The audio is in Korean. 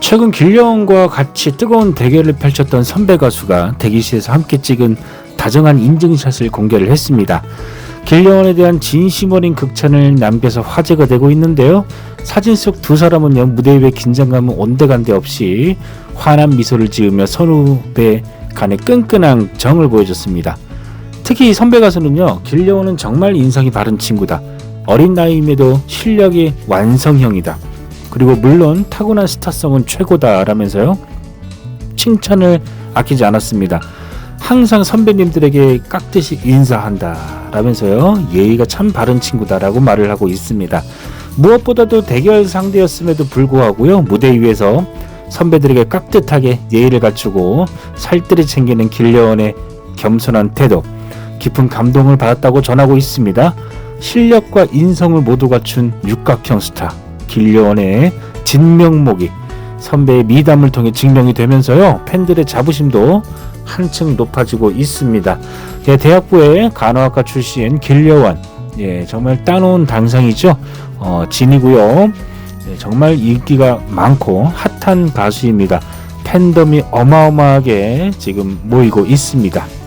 최근 길령과 같이 뜨거운 대결을 펼쳤던 선배 가수가 대기실에서 함께 찍은 다정한 인증샷을 공개를 했습니다. 길령원에 대한 진심 어린 극찬을 남겨서 화제가 되고 있는데요. 사진 속 두 사람은요 무대 위의 긴장감은 온데간데 없이 환한 미소를 지으며 선후배 간의 끈끈한 정을 보여줬습니다. 특히 이 선배 가수는요 길령원은 정말 인상이 바른 친구다. 어린 나이임에도 실력이 완성형이다. 그리고 물론 타고난 스타성은 최고다라면서요 칭찬을 아끼지 않았습니다. 항상 선배님들에게 깍듯이 인사한다 라면서요 예의가 참 바른 친구다라고 말을 하고 있습니다. 무엇보다도 대결 상대였음에도 불구하고요 무대 위에서 선배들에게 깍듯하게 예의를 갖추고 살뜰히 챙기는 길려원의 겸손한 태도 깊은 감동을 받았다고 전하고 있습니다. 실력과 인성을 모두 갖춘 육각형 스타 길려원의 진명목이 선배의 미담을 통해 증명이 되면서요 팬들의 자부심도 한층 높아지고 있습니다. 예, 대학부의 간호학과 출신 길려원 예, 정말 따놓은 당상이죠. 어, 진이고요. 예, 정말 인기가 많고 핫한 가수입니다. 팬덤이 어마어마하게 지금 모이고 있습니다.